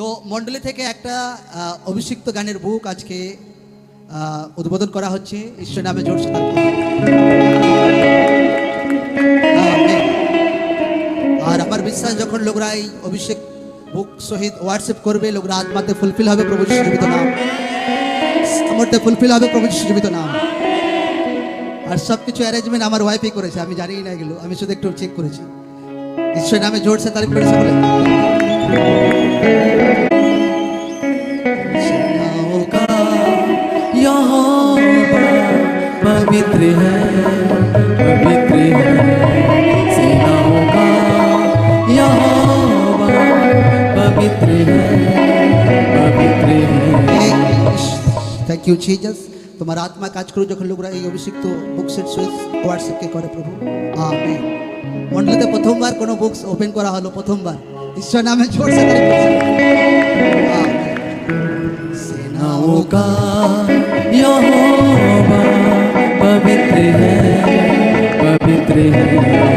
তো মণ্ডলী থেকে একটা অভিষিক্ত গানের বুক আজকে উদ্বোধন করা হচ্ছে। ঈশ্বর নামে তার আর আমার বিশ্বাস, যখন লোকরা এই অভিষেক বুক সহিত হোয়াটসঅ্যাপ করবে, লোকরা আত্মাতে ফুলফিল হবে প্রভু জীবিত নাম। সামর্থ্যে ফুলফিল হবে প্রভু জীবিত নাম। আর সব কিছু অ্যারেঞ্জমেন্ট আমার ওয়াইফই করেছে, আমি জানি না এগুলো, আমি শুধু একটু চেক করেছি। ঈশ্বর নামে জোরসে তারিফ করেছে বলে पवित्र है पवित्र है सेनाओं का यहोवा पवित्र है पवित्र है থ্যাংক ইউ জিজাস তোমার আত্মা কাজ করো যখন লোকরা এই অভিষিক্ত বুকসের সহিত হোয়াটসঅ্যাপকে করে প্রভু আমেন মন্ডলীতে প্রথমবার কোনো বুকস ওপেন করা হলো প্রথমবার ঈশ্বর নামে জোরসে তারিফ করেছে আমেন। सेनाओं का यहोवा trem, papi trem